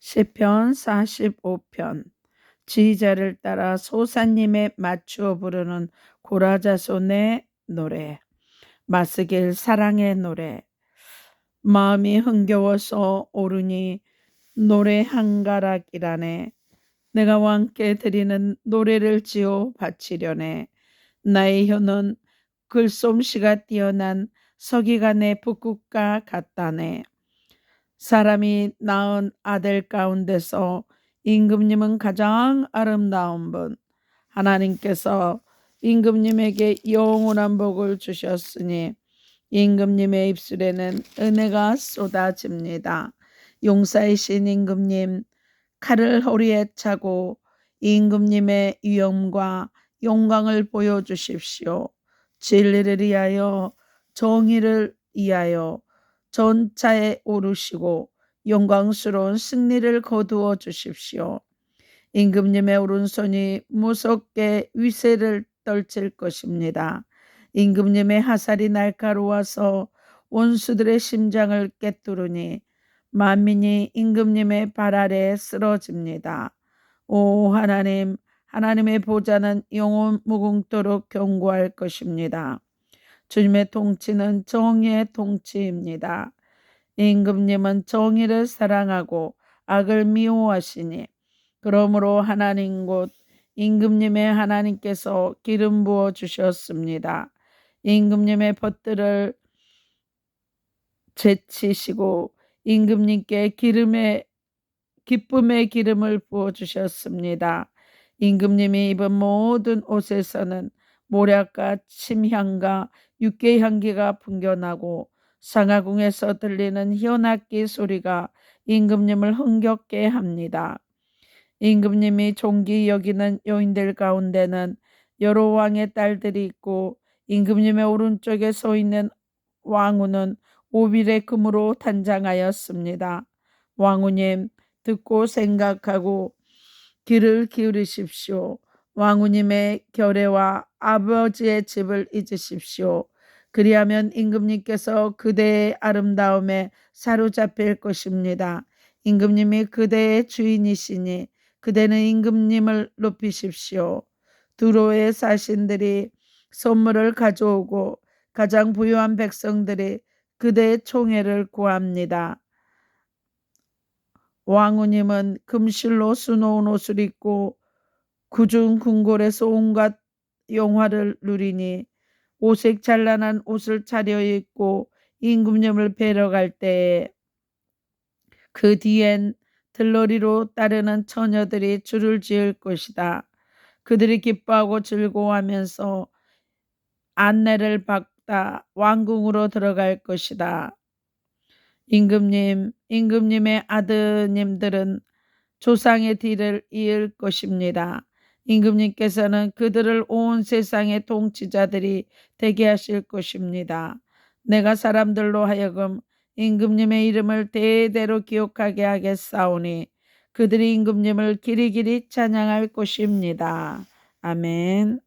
시편 45편. 지휘자를 따라 소사님에 맞추어 부르는 고라자손의 노래 마스길 사랑의 노래. 마음이 흥겨워서 오르니 노래 한 가락이라네. 내가 왕께 드리는 노래를 지어 바치려네. 나의 혀는 글솜씨가 뛰어난 서기관의 북극과 같다네 사람이 낳은 아들 가운데서 임금님은 가장 아름다운 분. 하나님께서 임금님에게 영원한 복을 주셨으니 임금님의 입술에는 은혜가 쏟아집니다. 용사이신 임금님, 칼을 허리에 차고 임금님의 위엄과 영광을 보여주십시오. 진리를 위하여 정의를 위하여 전차에 오르시고 영광스러운 승리를 거두어 주십시오. 임금님의 오른손이 무섭게 위세를 떨칠 것입니다. 임금님의 하살이 날카로워서 원수들의 심장을 꿰뚫으니 만민이 임금님의 발 아래 쓰러집니다. 오 하나님, 하나님의 보좌는 영원 무궁토록 경고할 것입니다. 주님의 통치는 정의의 통치입니다. 임금님은 정의를 사랑하고 악을 미워하시니 그러므로 하나님 곧 임금님의 하나님께서 기름 부어 주셨습니다. 임금님의 벗들을 제치시고 임금님께 기름의 기쁨의 기름을 부어 주셨습니다. 임금님이 입은 모든 옷에서는 모략과 침향과 육개 향기가 풍겨나고 상하궁에서 들리는 현악기 소리가 임금님을 흥겹게 합니다. 임금님이 종기 여기는 여인들 가운데는 여러 왕의 딸들이 있고 임금님의 오른쪽에 서 있는 왕후는 오빌의 금으로 단장하였습니다. 왕후님 듣고 생각하고 귀를 기울이십시오. 왕후님의 결례와 아버지의 집을 잊으십시오. 그리하면 임금님께서 그대의 아름다움에 사로잡힐 것입니다. 임금님이 그대의 주인이시니 그대는 임금님을 높이십시오. 두로의 사신들이 선물을 가져오고 가장 부유한 백성들이 그대의 총애를 구합니다. 왕후님은 금실로 수놓은 옷을 입고 구중 궁궐에서 온갖 영화를 누리니 오색 찬란한 옷을 차려입고 임금님을 뵈러 갈 때에 그 뒤엔 들러리로 따르는 처녀들이 줄을 지을 것이다. 그들이 기뻐하고 즐거워하면서 안내를 받다 왕궁으로 들어갈 것이다. 임금님, 임금님의 아드님들은 조상의 뒤를 이을 것입니다. 임금님께서는 그들을 온 세상의 통치자들이 되게 하실 것입니다. 내가 사람들로 하여금 임금님의 이름을 대대로 기억하게 하겠사오니 그들이 임금님을 길이길이 찬양할 것입니다. 아멘.